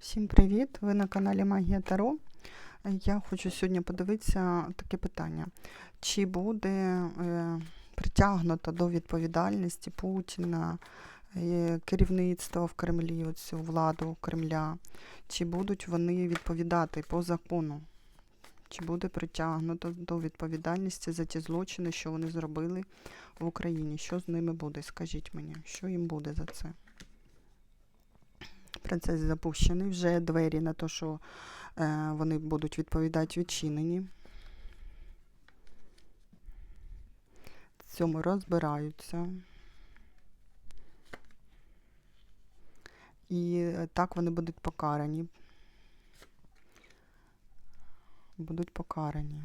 Всім привіт! Ви на каналі Магія Таро. Я хочу сьогодні подивитися таке питання: чи буде е, притягнуто до відповідальності Путіна, е, керівництво в Кремлі, оцю владу Кремля, чи будуть вони відповідати по закону? Чи буде притягнуто до відповідальності за ті злочини, що вони зробили в Україні? Що з ними буде? Скажіть мені, що їм буде за це? Процес запущений. Вже двері на те, що е, вони будуть відповідати відчинені. В цьому розбираються. І е, так вони будуть покарані. Будуть покарані.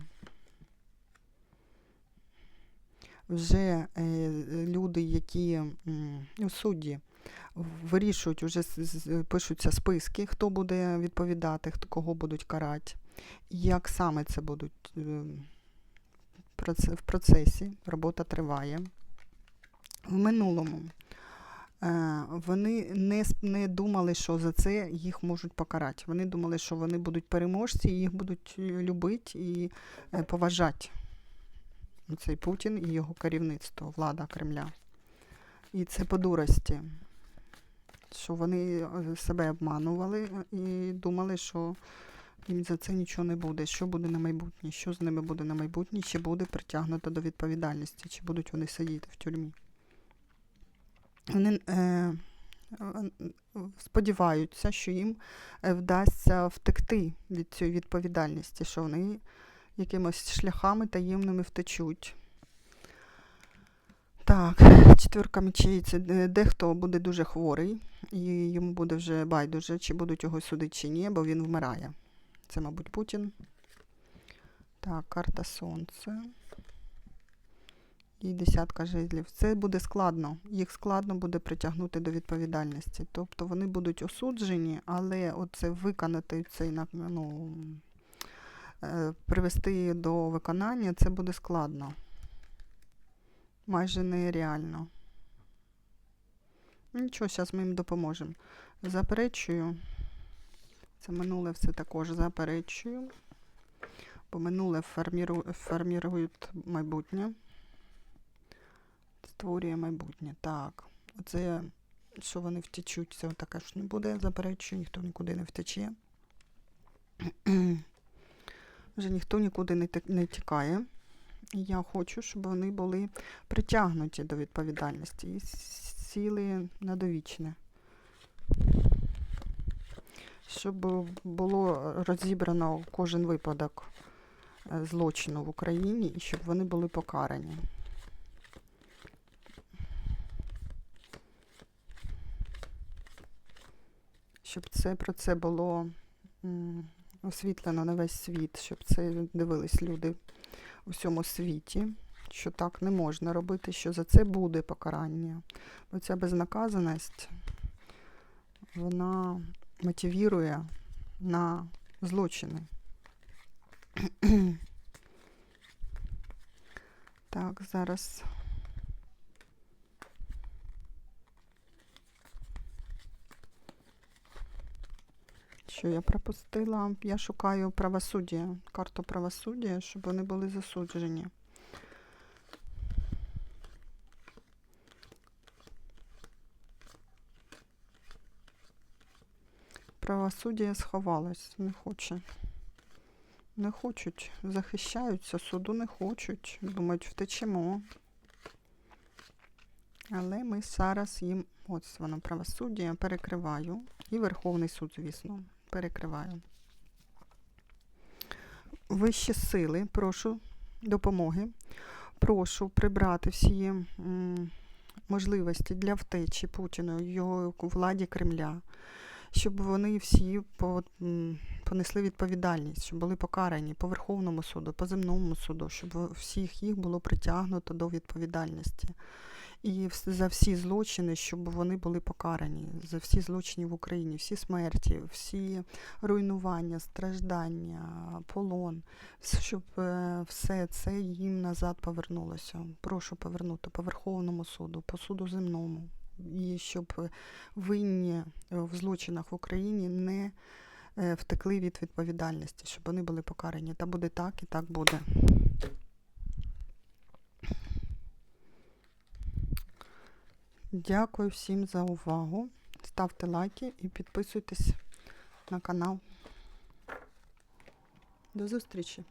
Вже е, люди, які ну, судді, вирішують, вже пишуться списки, хто буде відповідати, хто кого будуть карати, як саме це будуть е, в процесі. Робота триває. В минулому е, вони не, не думали, що за це їх можуть покарати. Вони думали, що вони будуть переможці, їх будуть е, любити і поважати. Цей Путін і його керівництво, влада Кремля. І це по дурості що вони е, себе обманували е, і думали, що їм за це нічого не буде. Що буде на майбутнє? Що з ними буде на майбутнє? Чи буде притягнуто до відповідальності, чи будуть вони сидіти в тюрмі? Вони е, е, сподіваються, що їм вдасться втекти від цієї відповідальності, що вони якимось шляхами таємними втечуть. Так, четвірка мечей це дехто буде дуже хворий, і йому буде вже байдуже, чи будуть його судити чи ні, бо він вмирає. Це, мабуть, Путін. Так, карта Сонце. І десятка жезлів. Це буде складно. Їх складно буде притягнути до відповідальності. Тобто вони будуть осуджені, але оце виконати цей ну, е, привести до виконання це буде складно майже нереально. Нічого, зараз ми їм допоможемо. Заперечую. Це минуле все також заперечую. Бо минуле форміру... формірує майбутнє. Створює майбутнє. Так. Оце, що вони втечуть, це таке ж не буде. Заперечую, ніхто нікуди не втече. Вже ніхто нікуди не тікає. І я хочу, щоб вони були притягнуті до відповідальності і сіли на довічне. Щоб було розібрано кожен випадок е, злочину в Україні і щоб вони були покарані. Щоб це про це було освітлено на весь світ, щоб це дивились люди у всьому світі, що так не можна робити, що за це буде покарання. Оця безнаказаність, вона мотивірує на злочини. Так, зараз. Що я пропустила? Я шукаю правосуддя, карту правосуддя, щоб вони були засуджені. Правосуддя сховалось, не хоче. Не хочуть, захищаються, суду не хочуть. Думають, втечемо. Але ми зараз їм, ось воно правосуддя, перекриваю. І Верховний суд, звісно, перекриваю. Вищі сили, прошу допомоги. Прошу прибрати всі можливості для втечі Путіну, його владі Кремля, щоб вони всі понесли відповідальність, щоб були покарані по Верховному суду, по земному суду, щоб всіх їх було притягнуто до відповідальності. І за всі злочини, щоб вони були покарані, за всі злочини в Україні, всі смерті, всі руйнування, страждання, полон, щоб е, все це їм назад повернулося. Прошу повернути по Верховному суду, по суду земному, і щоб винні е, в злочинах в Україні не е, втекли від відповідальності, щоб вони були покарані. Та буде так і так буде. Дякую всім за увагу. Ставте лайки і підписуйтесь на канал. До зустрічі!